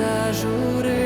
casa.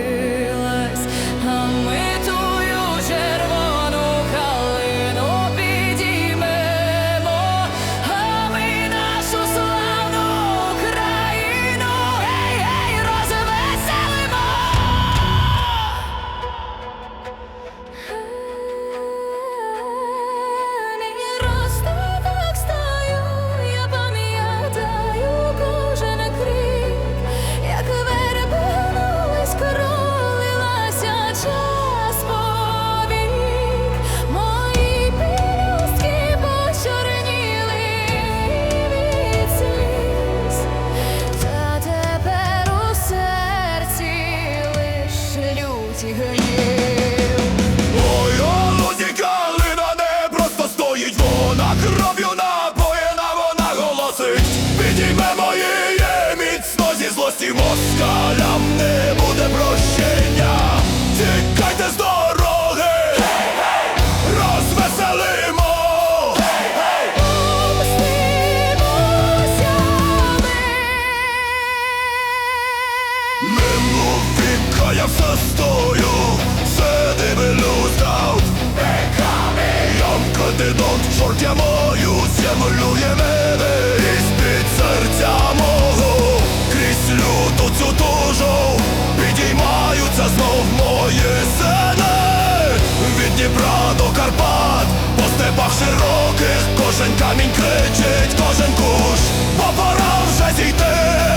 Дніпра до Карпат. По степах широких Кожен камінь кричить, кожен куш. Бо пора вже зійти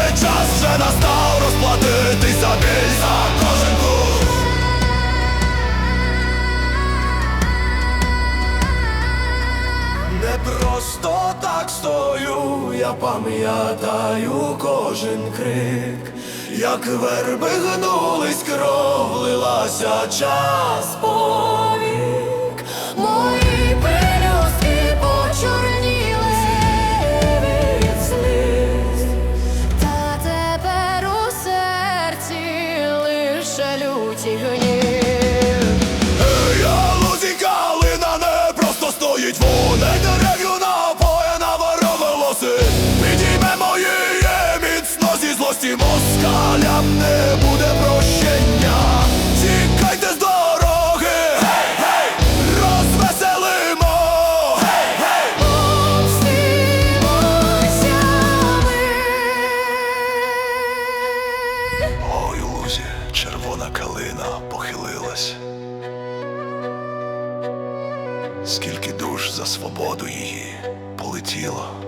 Час вже настав розплатитись за біль За кожен куш. Не просто так стою, я пам'ятаю кожен крик, як верби гнулись, кров лилася час повік. Москалям не буде прощення Тікайте з дороги, гей, гей, розвеселимо, гей, гей Помстимося ми. Ой, лузі червона калина похилилась. Скільки душ за свободу її полетіло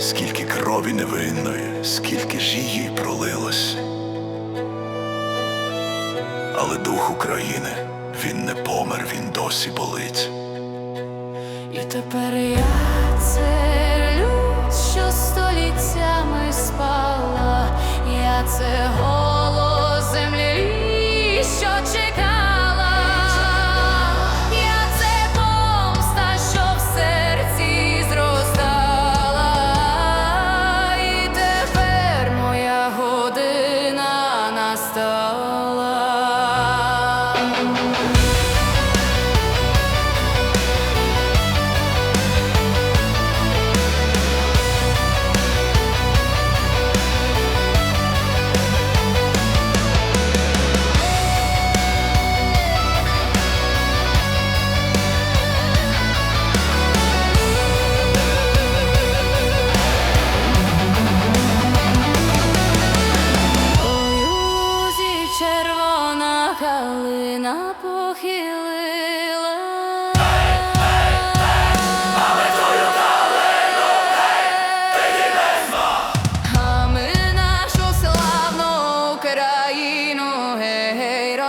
скільки крові невинної, скільки ж її пролилось. Але дух України він не помер, він досі болить. І тепер я це люд, що століттями спала, я це.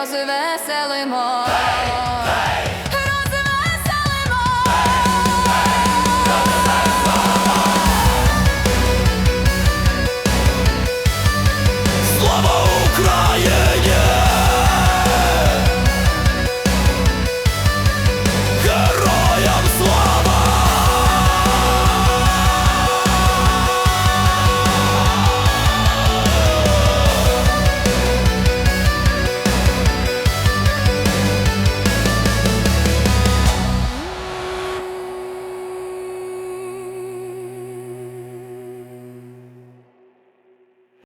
сльози веселимо.